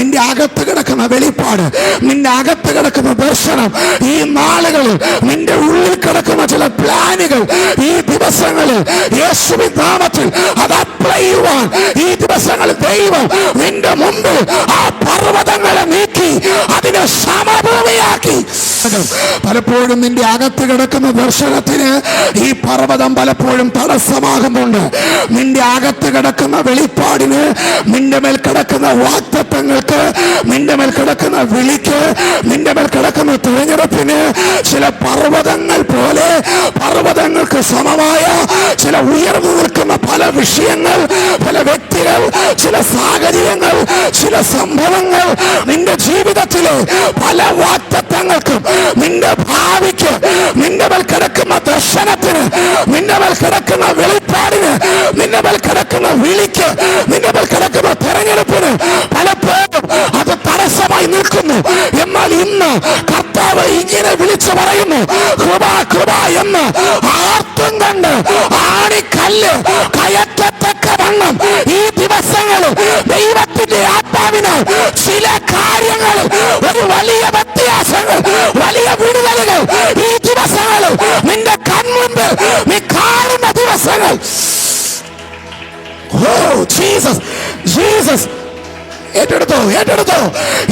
നിന്റെ അകത്ത് കിടക്കുന്ന വെളിപ്പാട് നിന്റെ അകത്ത് കിടക്കുന്ന ദർശനം ഈ നാളുകളിൽ നിന്റെ ഉള്ളിൽ കിടക്കുന്ന ചില പ്ലാനുകൾ ഈ ദിവസങ്ങളിൽ യേശുവിൻ നാമത്തിൽ അത് അപ്ലൈ ചെയ്യുവാൻ ഈ ദിവസങ്ങളിൽ ദൈവം നിന്റെ മുമ്പിൽ ആ പർവതങ്ങളെ നീക്കി അതിനെ സമഭൂമിയാക്കി. പലപ്പോഴും നിന്റെ അകത്ത് കിടക്കുന്ന ദർശനത്തിന് ഈ പർവതം പലപ്പോഴും തടസ്സമാകുന്നുണ്ട്. നിന്റെ അകത്ത് കിടക്കുന്ന വെളിപ്പാടിന് നിന്റെ മേൽ കിടക്കുന്ന വാക്തത്വങ്ങൾക്ക് നിന്റെ മേൽ കിടക്കുന്ന വിളിക്ക് നിന്റെ മേൽ കിടക്കുന്ന തിരഞ്ഞെടുപ്പിന് ചില പർവതങ്ങൾ പോലെ പർവതങ്ങൾക്ക് സമമായ ചില ഉയർന്നു നിൽക്കുന്ന പല വിഷയങ്ങൾ പല വ്യക്തികൾ ചില സാഹചര്യങ്ങൾ ചില സംഭവങ്ങൾ നിന്റെ ജീവിതത്തിലെ പല വാക്തത്വങ്ങൾക്കും നിന്റെ ഭാവിക്ക് നിന്റെ മേൽ കിടക്കുന്ന ദർശനത്തിന് നിന്റെ മേൽ കിടക്കുന്ന വെളിപ്പാടിന് നിന്റെ മേൽ കിടക്കുന്ന വിളിക്ക് നിന്റെ മേൽ കിടക്കുന്ന തെരഞ്ഞെടുപ്പിന് നിൽക്കുന്നു എന്നാൽ ഇന്ന് കർത്താവ് ഇങ്ങനെ വിളിച്ചു പറയുന്നു കൃപ കൃപ എന്ന്. ആർത്തും കണ്ട് ആണിക്കല്ല് കയറ്റത്തക്ക വണ്ണം ഈ ദിവസങ്ങളിൽ ദൈവത്തിന്റെ ആത്മാവിന് ചില കാര്യങ്ങൾ ഒരു വലിയ വ്യത്യാസങ്ങൾ വലിയ വിടുതലുകൾ ഈ ദിവസങ്ങൾ നിന്റെ കൺമുമ്പിൽ നീ കാണുന്ന ദിവസങ്ങൾ. ഓ ജീസസ് ജീസസ് ഏറ്റെടുത്തോ ഏറ്റെടുത്തോ.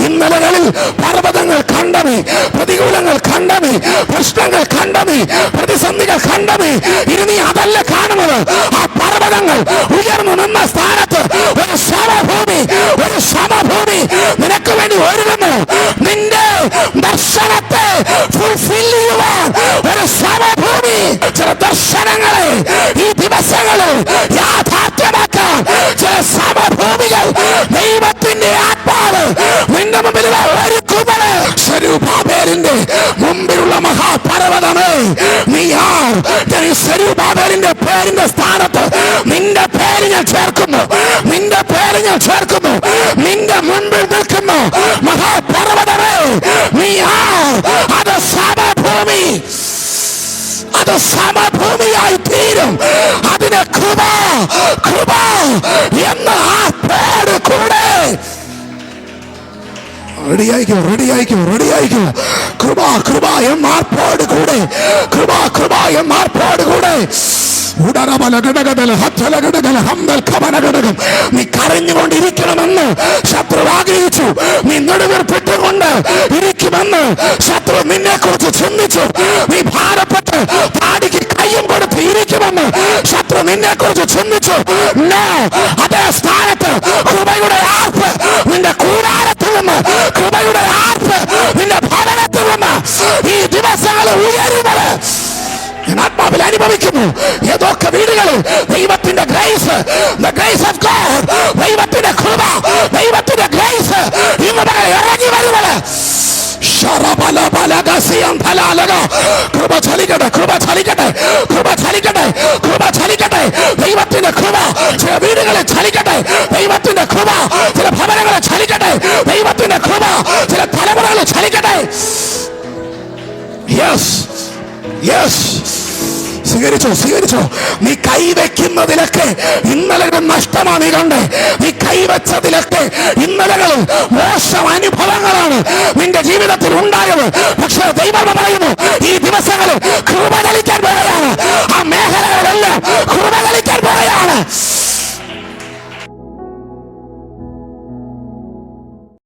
ഇന്നലകളിൽ പർവതങ്ങൾ കണ്ടമേ പ്രതികൂലങ്ങൾ കണ്ടമേ പ്രശ്നങ്ങൾ കണ്ടമേ പ്രതിസന്ധികൾ കണ്ടമേ. ഇനി നീ അതല്ല കാണുന്നത്. ആ പർവതങ്ങൾ ഉയർന്നു നിന്ന സ്ഥാനത്ത് ഒരു സമഭൂമി ഒരു സമഭൂമി നിനക്ക് വേണ്ടി ഒരുങ്ങുന്നു. നിന്റെ ദർശനത്തെ ഫുൾഫിൽ ഒരു സമഭൂമി ചില ദർശനങ്ങളെ ഈ ദിവസങ്ങളിൽ യാഥാർത്ഥ്യമാക്കാൻ ചില സമഭൂമികൾ ദൈവത്തിന്റെ ഈ പേരിന്റെ സ്ഥാനത്ത് നിന്റെ പേര് ഞാൻ ചേർക്കുന്നു. നിന്റെ പേര് ഞാൻ ചേർക്കുന്നു. നിന്റെ മുൻപിൽ നിൽക്കുന്നു. മഹാപർവതമേ നീ ആ അത് സമഭൂമി. അത് സമഭൂമിയായി തീരും. അതിന് കൃപ കൃപ എന്ന് ആ റെഡിയായിക്കോ റെഡിയായിക്കോ റെഡിയായിക്കോ. കൃപ കൃപ എന്നാർപ്പോട് കൂടെ. കൃപ കൃപ എന്നാർപ്പോട് കൂടെ. നീ കരഞ്ഞുകൊണ്ടിരിക്കണമെന്ന് ശത്രു ആഗ്രഹിച്ചു. നീ നെടുവീർപ്പിട്ടുകൊണ്ട് ഇരിക്കുമെന്ന് ശത്രു നിന്നെ കുറിച്ച് ചിന്തിച്ചു. നീ ഭാരപ്പെട്ട് താടിക്ക് കയ്യും കൊടുത്ത് ഇരിക്കുമെന്ന് ശത്രു നിന്നെ കുറിച്ച് ചിന്തിച്ചു അതേ സ്ഥാനത്ത് കൃപയുടെ ആർപ്പ് ആത്മാവിൽ അനുഭവിക്കുന്നു. ഏതൊക്കെ വീടുകളിൽ ദൈവത്തിന്റെ ഗ്രേസ്? ഗ്രേസ് ഓഫ് ഗോഡ് ദൈവത്തിന്റെ കൃപ. ദൈവത്തിന്റെ ഗ്രേസ്. ഇന്ന് ഇറങ്ങി വരുന്നത്. കൃപ ചലിക്കട്ടെ കൃപ ചലിക്കട്ടെ കൃപ ചലിക്കട്ടെ കൃപ ചലിക്കട്ടെ. ദൈവത്തിന്റെ കൃപ ചില വീടുകളെ ചലിക്കട്ടെ. ദൈവത്തിന്റെ കൃപ ചില ഭവനങ്ങളെ ചലിക്കട്ടെ. ദൈവത്തിന്റെ കൃപ ചില തലമുറകളെ ചലിക്കട്ടെ. Yes yes സ്വീകരിച്ചോ സ്വീകരിച്ചോ. നീ കൈവയ്ക്കുന്നതിലൊക്കെ ഇന്നലകൾ നഷ്ടമാണ് നീ കണ്ടേ. നീ കൈവച്ചതിലൊക്കെ ഇന്നലകൾ മോശം അനുഭവങ്ങളാണ് നിന്റെ ജീവിതത്തിൽ ഉണ്ടായത്. പക്ഷേ ദൈവം പറയുന്നു ഈ ദിവസങ്ങളിൽ കൃപ കളിക്കാൻ പോകുകയാണ് ആ പോവുകയാണ്